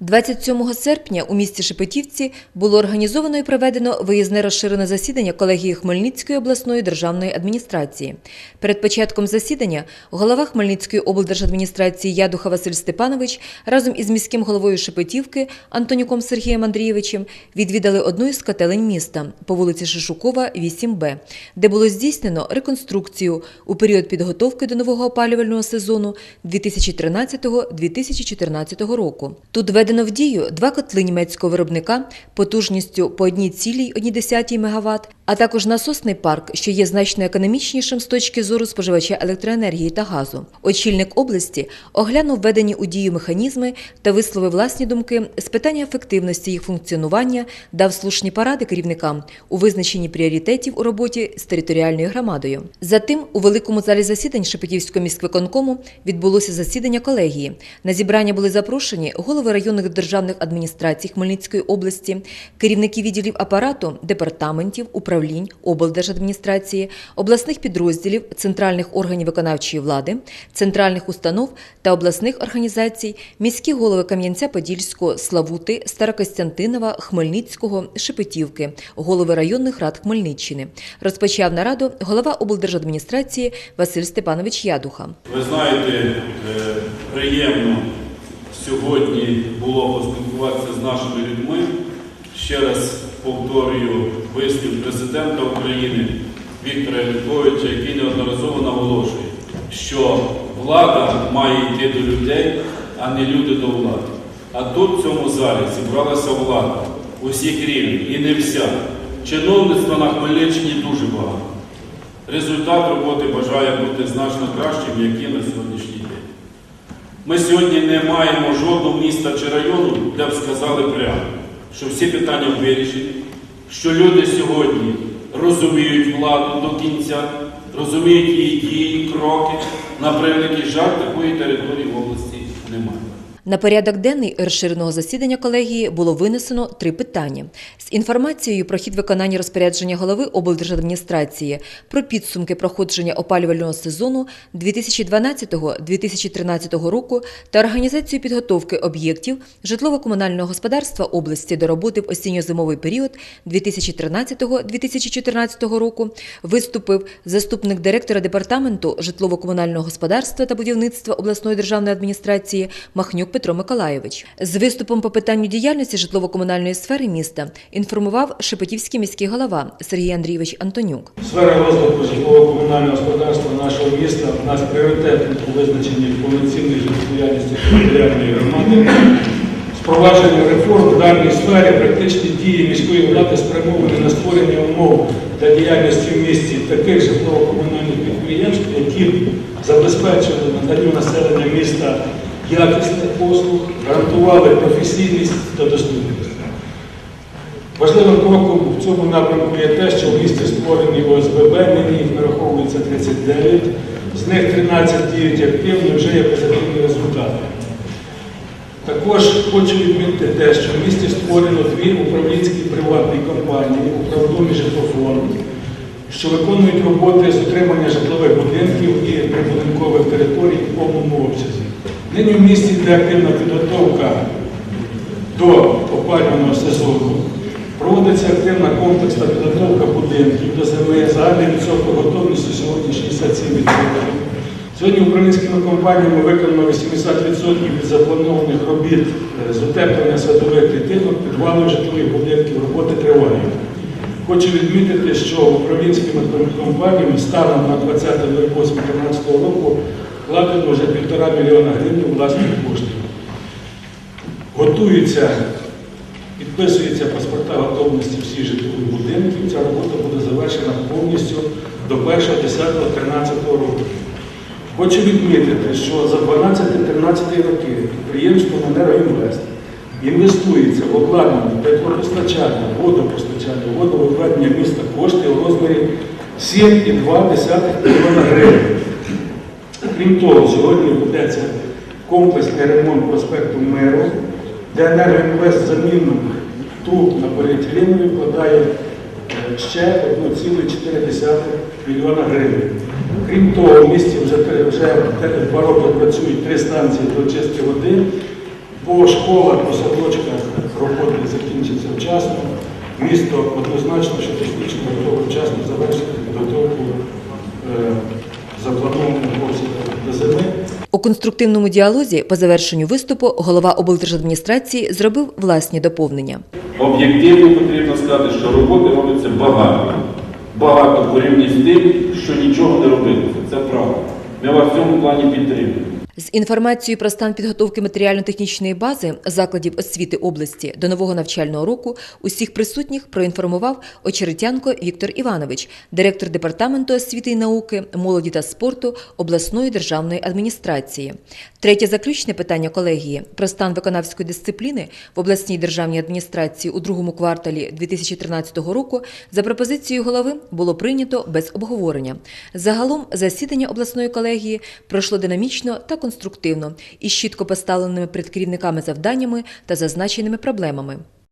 27 серпня у місті Шепетівці було організовано і проведено виїзне розширене засідання колегії Хмельницької обласної державної адміністрації. Перед початком засідання голова Хмельницької облдержадміністрації Ядуха Василь Степанович разом із міським головою Шепетівки Антонюком Сергієм Андрійовичем відвідали одну із котелень міста по вулиці Шишукова, 8Б, де було здійснено реконструкцію у період підготовки до нового опалювального сезону 2013-2014 року. Тут введено в дію два котли німецького виробника потужністю по 1,1 МВт, а також насосний парк, що є значно економічнішим з точки зору споживача електроенергії та газу. Очільник області оглянув введені у дію механізми та висловив власні думки з питання ефективності їх функціонування, дав слушні поради керівникам у визначенні пріоритетів у роботі з територіальною громадою. Затим у великому залі засідань Шепетівського міськвиконкому відбулося засідання колегії. На зібрання були запрошені голови районних державних адміністрацій Хмельницької області, керівники відділів апарату, департаментів, управлінь, облдержадміністрації, обласних підрозділів, центральних органів виконавчої влади, центральних установ та обласних організацій, міські голови Кам'янця-Подільського, Славути, Старокостянтинова, Хмельницького, Шепетівки, голови районних рад Хмельниччини. Розпочав нараду голова облдержадміністрації Василь Степанович Ядуха. Ви знаєте, е, приємно сьогодні було поспілкуватися з нашими людьми. Ще раз повторюю вислів президента України Віктора Януковича, який неодноразово наголошує, що влада має йти до людей, а не люди до влади. А тут в цьому залі зібралася влада усіх рівнів і не вся. Чиновництва на Хмельниччині дуже багато. Результат роботи бажає бути значно кращим, як є на сьогоднішній день. Ми сьогодні не маємо жодного міста чи району, де б сказали прямо, що всі питання вирішені, що люди сьогодні розуміють владу до кінця, розуміють її дії, кроки. На превеликий жаль, такої території в області немає. На порядок денний розширеного засідання колегії було винесено три питання. З інформацією про хід виконання розпорядження голови облдержадміністрації про підсумки проходження опалювального сезону 2012-2013 року та організацію підготовки об'єктів житлово-комунального господарства області до роботи в осінньо-зимовий період 2013-2014 року виступив заступник директора департаменту житлово-комунального господарства та будівництва обласної державної адміністрації Махнюк Петро Миколайович. З виступом по питанню діяльності житлово-комунальної сфери міста інформував Шепетівський міський голова Сергій Андрійович Антонюк. Сфера розвитку житлово-комунального господарства нашого міста у нас пріоритетом у визначенні повноцінної життєдіяльності територіальної громади. Впровадження реформ в даній сфері практичні дії міської влади спрямовані на створення умов для діяльності в місті таких житлово-комунальних підприємств, які б забезпечили наданню населення міста якісних послуг, гарантували професійність та доступність. Важливим кроком в цьому напрямку є те, що в місті створені ОСББ, нині їх нараховується 39, з них 13 діють активно вже є позитивні результати. Також хочу відмітити те, що в місті створено дві управлінські приватні компанії «Управдом» і «Житлофонд», що виконують роботи з утримання житлових будинків і прибудинкових територій в повному обсязі. Нині в місті йде активна підготовка до опалювального сезону. Проводиться активна комплексна підготовка будинків до зими. Загальний відсоток готовності сьогодні 67%. Сьогодні управлінськими компаніями виконано 80% від запланованих робіт з утеплення садових клітинок, підвалів житлових будинків, роботи тривають. Хочу відмітити, що управлінськими компаніями станом на 20.08.2013 року вже півтора мільйона гривень власних коштів. Готуються, підписуються паспорта готовності всіх житлових будинків. Ця робота буде завершена повністю до 1.10.13 року. Хочу відмітити, що за 12-13 роки підприємство «Енергоінвест» інвестується в обладнання теплопостачання, водопостачання, водовідведення міста кошти у розмірі 7,2 мільйона гривень. Крім того, сьогодні ведеться комплексний ремонт проспекту Миру, де «Енергоінвест» заміну труб на поліетиленові вкладає е, ще 1,4 мільйона гривень. Крім того, в місті вже, вже два роки працюють три станції до очистки води, По школах, по садочках роботи закінчаться вчасно. Місто однозначно, що технічно готове вчасно завершити підготовку е, запланованих обсягів до зими. У конструктивному діалозі по завершенню виступу голова облдержадміністрації зробив власні доповнення. Об'єктивно потрібно сказати, що роботи робиться багато. Багато порівняно з тим, що нічого не робилося. Це правда. Ми вас в цьому плані підтримуємо. З інформацією про стан підготовки матеріально-технічної бази закладів освіти області до нового навчального року усіх присутніх проінформував Очеретянко Віктор Іванович, директор департаменту освіти і науки, молоді та спорту обласної державної адміністрації. Третє заключне питання колегії про стан виконавської дисципліни в обласній державній адміністрації у другому кварталі 2013 року за пропозицією голови було прийнято без обговорення. Загалом засідання обласної колегії пройшло динамічно та конструктивно із чітко поставленими перед керівниками завданнями та зазначеними проблемами.